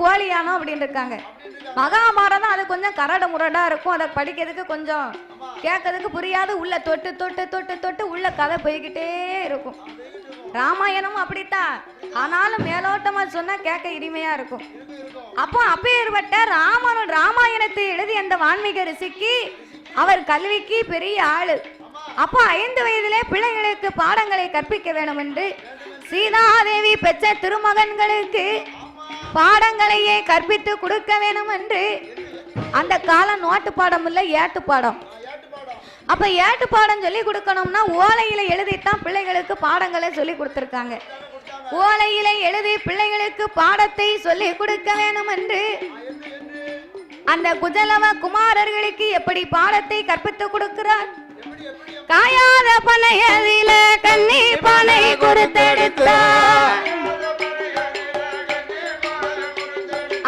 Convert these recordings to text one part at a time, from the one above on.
கோழி யானம் அப்படின்னு இருக்காங்க மகாபாரதம் அது கொஞ்சம் கரடு முரடா இருக்கும். அதை படிக்கிறதுக்கு கொஞ்சம் கேட்கறதுக்கு புரியாது. உள்ள தொட்டு தொட்டு தொட்டு தொட்டு உள்ள கதை போய்கிட்டே இருக்கும். ராமாயணமும் அப்படித்தான். ஆனாலும் மேலோட்டமா சொன்னா கேட்க இனிமையா இருக்கும். அப்போ அப்பேற்பட்ட ராமன் ராமாயணத்தை எழுதி அந்த வான்மீக ரிஷிக்கு அவர் கல்விக்கு பெரிய ஆளு. அப்போ ஐந்து வயதிலே பிள்ளைகளுக்கு பாடங்களை கற்பிக்க வேண்டும் என்று சீதாதேவி பெற்ற திருமகன்களுக்கு பாடங்களையே கற்பித்து கொடுக்க வேணும் என்று அந்த காலம் நோட்டு பாடம் இல்லை ஏட்டு பாடம் அப்ப ஏட்டு பாடம் சொல்லி கொடுக்கணும்னா ஓலையில எழுதித்தான் பிள்ளைகளுக்கு பாடங்களை சொல்லி கொடுத்துருக்காங்க. ஓலையில எழுதி பிள்ளைகளுக்கு பாடத்தை சொல்லி கொடுக்க வேணும் என்று அந்த குஜலவ குமாரர்களுக்கு எப்படி பாடத்தை கற்பித்து கொடுக்கிறார்? காயாத பனையதில கண்ணி பானை கொடுத்தெடுத்தார்.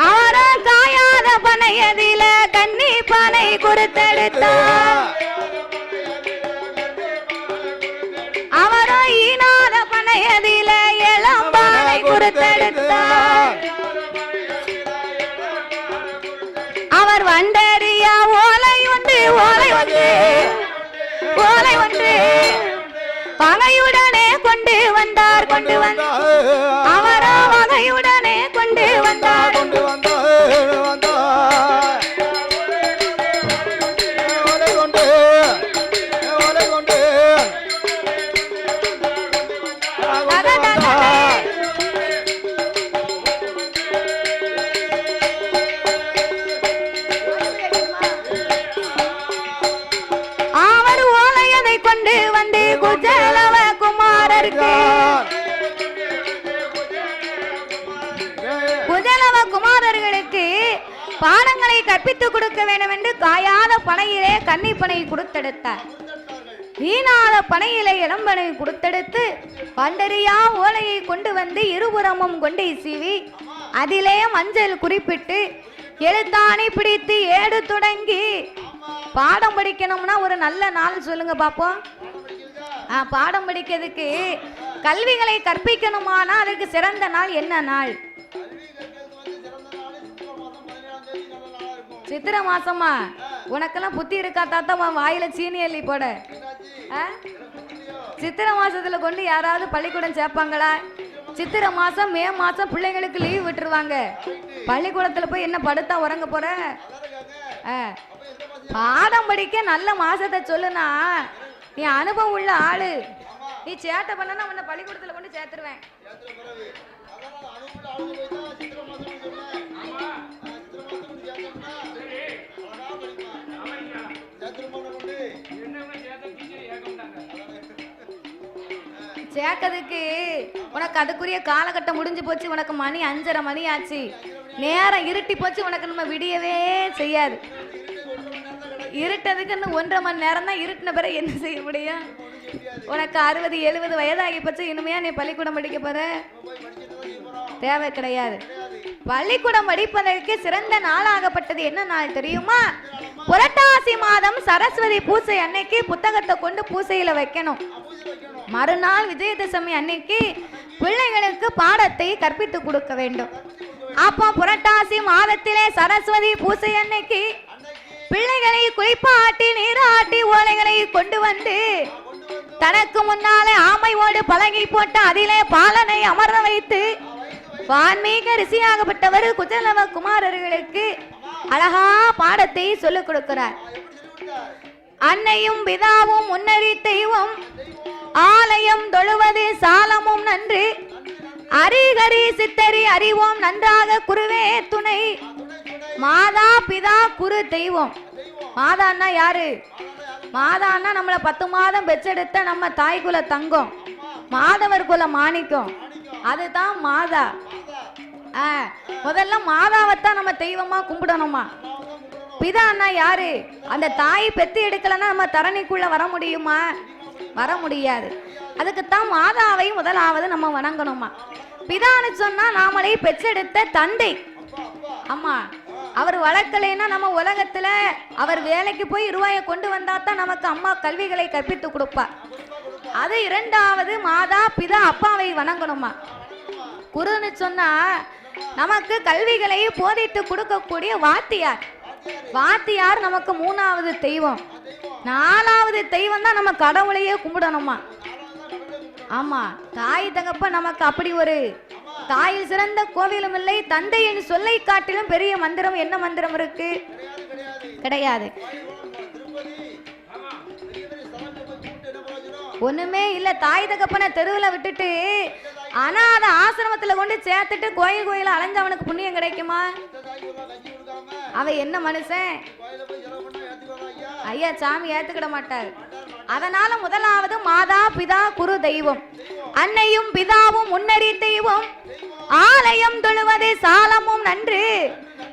அவரோ காயாத பனையதில கண்ணி பனை கொடுத்தெடுத்தார் அவரும் ஈனாத பனையதில இளம்பானை கொடுத்தெடுத்தார் அவர் வண்டறியா ஓலை ஒன்று ஓலை ஒன்று ஓலை உண்டு பகையுடனே கொண்டு வந்தார் கொண்டு வந்தார் அவரோ வகையுடன் கன்னி பனை கொடுத்தெடுத்தார். வீணாத பனையிலே இளம்பனை கொடுத்தெடுத்து பண்டரியா ஓலையை கொண்டு வந்து இருபுறமும் கொண்டு சீவி அதிலே மஞ்சள் குறிப்பிட்டு எழுத்தாணி பிடித்து ஏடு தொடங்கி பாடம் படிக்கணும்னா ஒரு நல்ல நாள் சொல்லுங்க பாப்போம். பாடம் படிக்கிறதுக்கு கல்விகளை கற்பிக்கணுமானா அதுக்கு சிறந்த நாள் என்ன நாள்? சித்திரை மாசமா? உனக்கெல்லாம் புத்தி இருக்கா தாத்தா? உன் வாயில சீனி அள்ளி போட. ஆ? சித்திரை மாசத்துல கொண்டு யாராவது பள்ளிக்கூடம் சேர்ப்பாங்களா? சித்திரை மாசம் மே மாசம் பிள்ளைங்களுக்கு லீவ் விட்டுருவாங்க. பள்ளிக்கூடத்துல போய் என்ன படுத்தா உறங்க போற? பாடம் படிக்க நல்ல மாசத்தை சொல்லுனா நீ அனுபவம் உள்ள ஆளு. நீ சேட்டை பண்ணனா உன்னை பள்ளிக்கூடத்துல கொண்டு சேர்த்துருவேன். சேர்க்கறதுக்கு உனக்கு அதுக்குரிய காலகட்டம் முடிஞ்சு போச்சு உனக்கு மணி அஞ்சரை மணி ஆச்சு நேரம் இருட்டி போச்சு உனக்கு நம்ம விடியவே செய்யாது. இருட்டதுக்கு இன்னும் ஒன்றரை மணி நேரம் தான் இருட்டின பிறகு என்ன செய்ய முடியும்? உனக்கு அறுபது எழுபது வயதாகி போச்சு இனிமையா நீ பள்ளிக்கூடம் படிக்க போற? தேவை கிடையாது. பள்ளிக்கூடம் படிப்பதற்கு சிறந்த நாளாகப்பட்டது என்ன நாள் தெரியுமா? புரட்டாசி மாதம் சரஸ்வதி பூசை அன்னைக்கு புத்தகத்தை கொண்டு பூசையில வைக்கணும். மறுநாள் விஜயதசமி அன்னைக்கு பிள்ளைகளுக்கு பாடத்தை கற்பித்து கொடுக்க வேண்டும். அப்போ புரட்டாசி மாதத்திலே சரஸ்வதி பூசை அன்னைக்கு பிள்ளைகளை குளிப்பாட்டி நீராட்டி ஓலைகளை கொண்டு வந்து தனக்கு முன்னாலே ஆமையோடு பழகி போட்டு அதிலே பாலனை அமர வைத்து வான்மீக ரிஷியாகப்பட்டவர் குஜலவ குமாரர்களுக்கு அழகா பாடத்தை சொல்லிக் கொடுக்கிறார். அன்னையும் பிதாவும் முன்னறி தெய்வம் ஆலயம் தொழுவது சாலமும் நன்று. அரிகரி சித்தரி அறிவோம் நன்றாக குருவே துணை. மாதா பிதா குரு தெய்வம். மாதான்னா யாரு? மாதான்னா நம்மளை பத்து மாதம் பெற்றெடுத்த நம்ம தாய் குல தங்கம். மாதவர் குல மாணிக்கம். அதுதான் மாதா. ஆ முதல்ல மாதாவைத்தான் நம்ம தெய்வமா கும்பிடணுமா? பிதான்னா யாரு? அந்த தாய் பெத்து எடுக்கலன்னா நம்ம தரணிக்குள்ள வர முடியுமா? வர முடியாது. அதுக்குத்தான் மாதாவை முதலாவது நம்ம வணங்கணுமா? பிதான்னு சொன்னா நாமளே பெற்றெடுத்த தந்தை. ஆமா அவர் வளர்க்கலைன்னா நம்ம உலகத்துல அவர் வேலைக்கு போய் ரூபாயை கொண்டு வந்தா தான் நமக்கு அம்மா கல்விகளை கற்பித்து கொடுப்பார் அது இரண்டாவது மாதா பிதா அப்பாவை வணங்கணுமா? குருன்னு சொன்னா நமக்கு கல்விகளை போதித்து கொடுக்கக்கூடிய வாத்தியார். வாத்தியார் நமக்கு மூணாவது தெய்வம். நாலாவது தெய்வம் தான் நம்ம கடவுளையே கும்பிடணுமா? ஆமா. தாய் தகப்ப நமக்கு அப்படி ஒரு தாயில் சிறந்த கோவிலும் இல்லை தந்தையின் சொல்லை காட்டிலும் பெரிய மந்திரம் என்ன மந்திரம் இருக்கு? கிடையாது. ஒண்ணுமே இல்ல. தாய் தகப்பனை தெருவில் விட்டுட்டு ஆனா அதை ஆசிரமத்துல கொண்டு சேர்த்துட்டு கோயில் கோயில அலைஞ்சவனுக்கு புண்ணியம் கிடைக்குமா? அவன் என்ன மனுஷன்? ஐயா சாமி ஏத்துக்கிட மாட்டார். அதனால முதலாவது மாதா பிதா குரு தெய்வம். அன்னையும் பிதாவும் முன்னறி தெய்வம். ஆலயம் தொழுவது சாலமும் நன்று.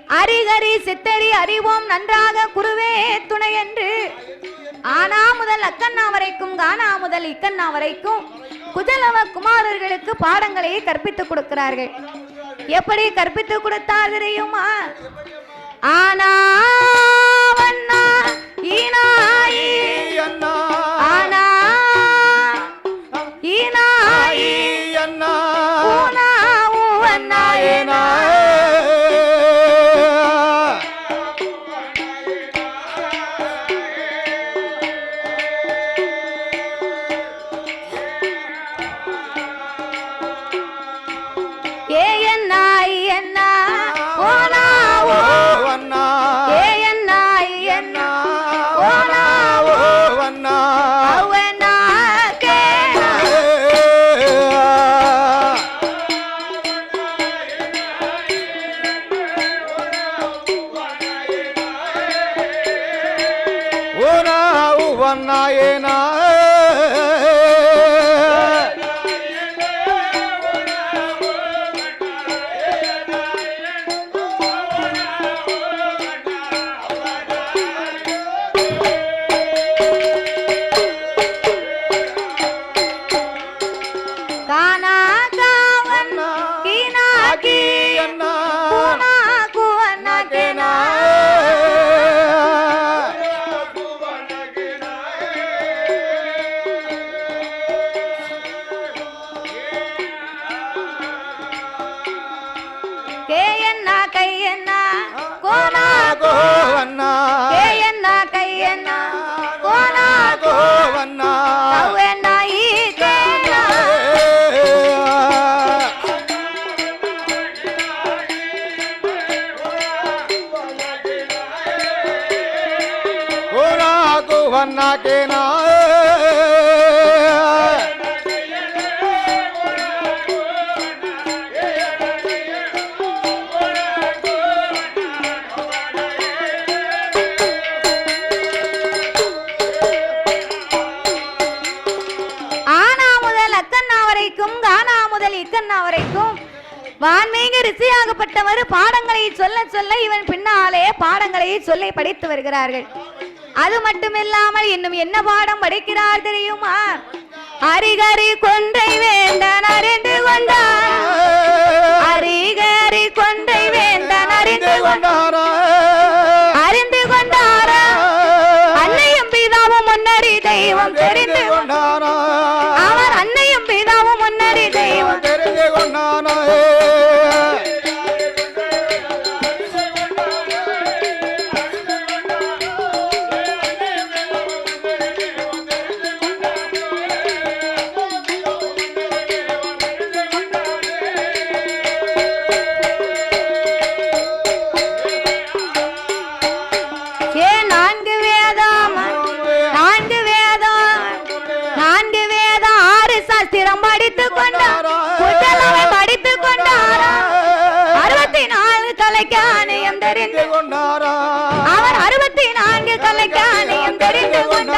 அரிகரி சித்தரி அறிவோம் நன்றாக குருவே துணை என்று ஆனா முதல் அக்கண்ணா வரைக்கும் கானா முதல் இக்கண்ணா வரைக்கும் குஜலவ குமாரர்களுக்கு பாடங்களை கற்பித்துக் கொடுக்கிறார்கள். எப்படி கற்பித்துக் கொடுத்தார் தெரியுமா? ஆனா ஈனாயி. அண்ணா. இக்கண்ணா வரைக்கும் வான்மீக ரிஷியாகப்பட்டவர் பாடங்களை சொல்ல சொல்ல இவன் பின்னாலே பாடங்களை சொல்லி படித்து வருகிறார்கள். அது மட்டுமில்லாமல் இன்னும் என்ன பாடம் படிக்கிறார் தெரியுமா? அரிகரி கொன்றை வே நான்கு கலைக்கு ஆணையம் தெரிந்து கொண்டாரா? அவர் அறுபத்தி நான்கு கலைக்கு ஆணையம் தெரிந்து கொண்டாரா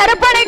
கோவிலங்குளம்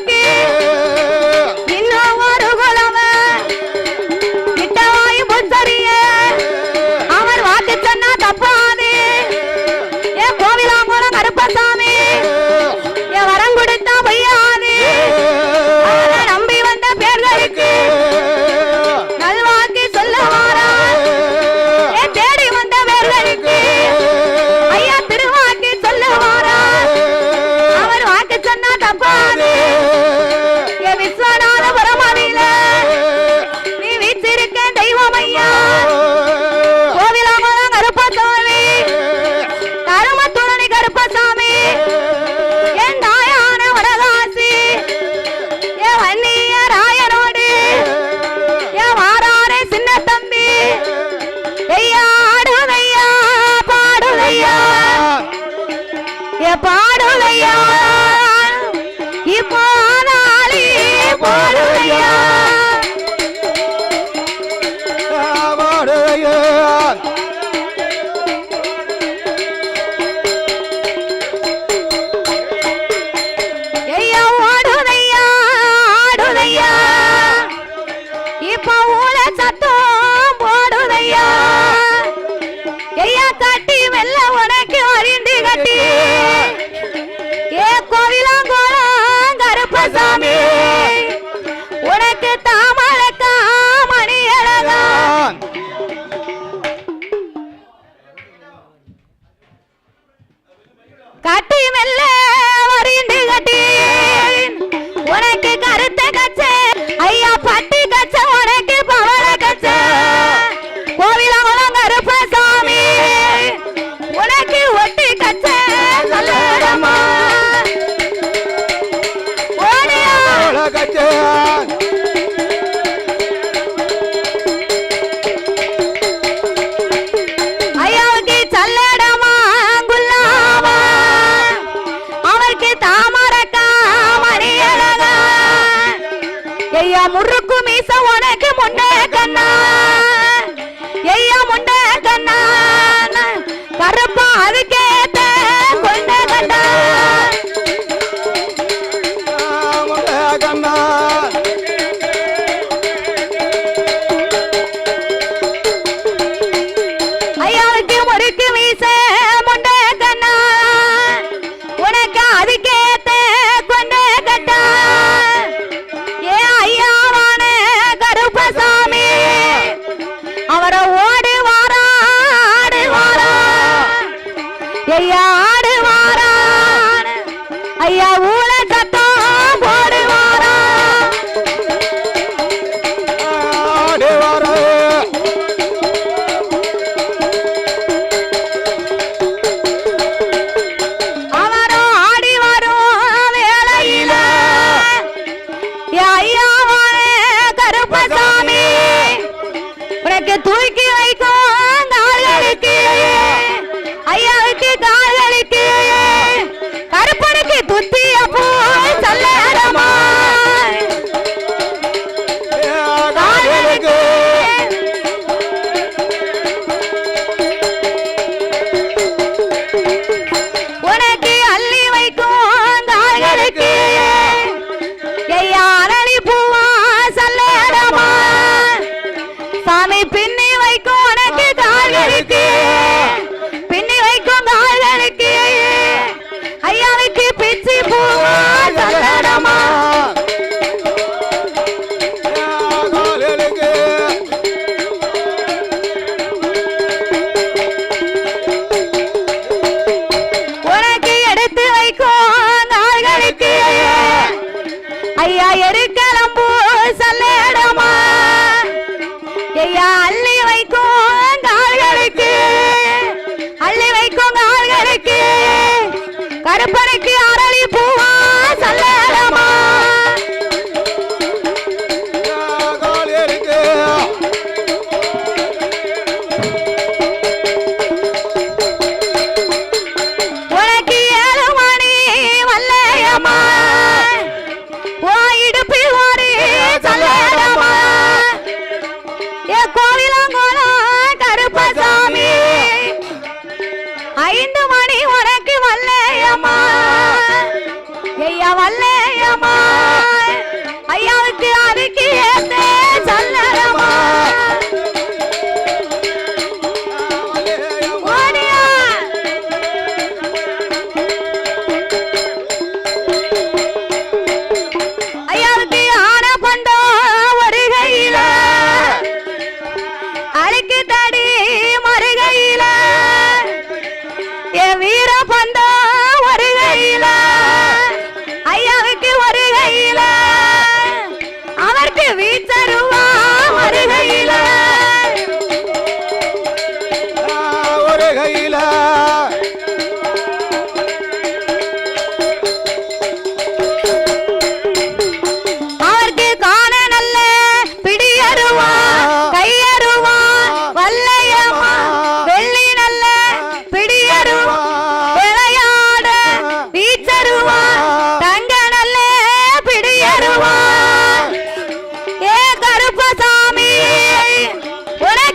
ஐயா முறுக்கு மீச உனக்கு முண்டே கண்ணா.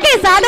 உனக்கு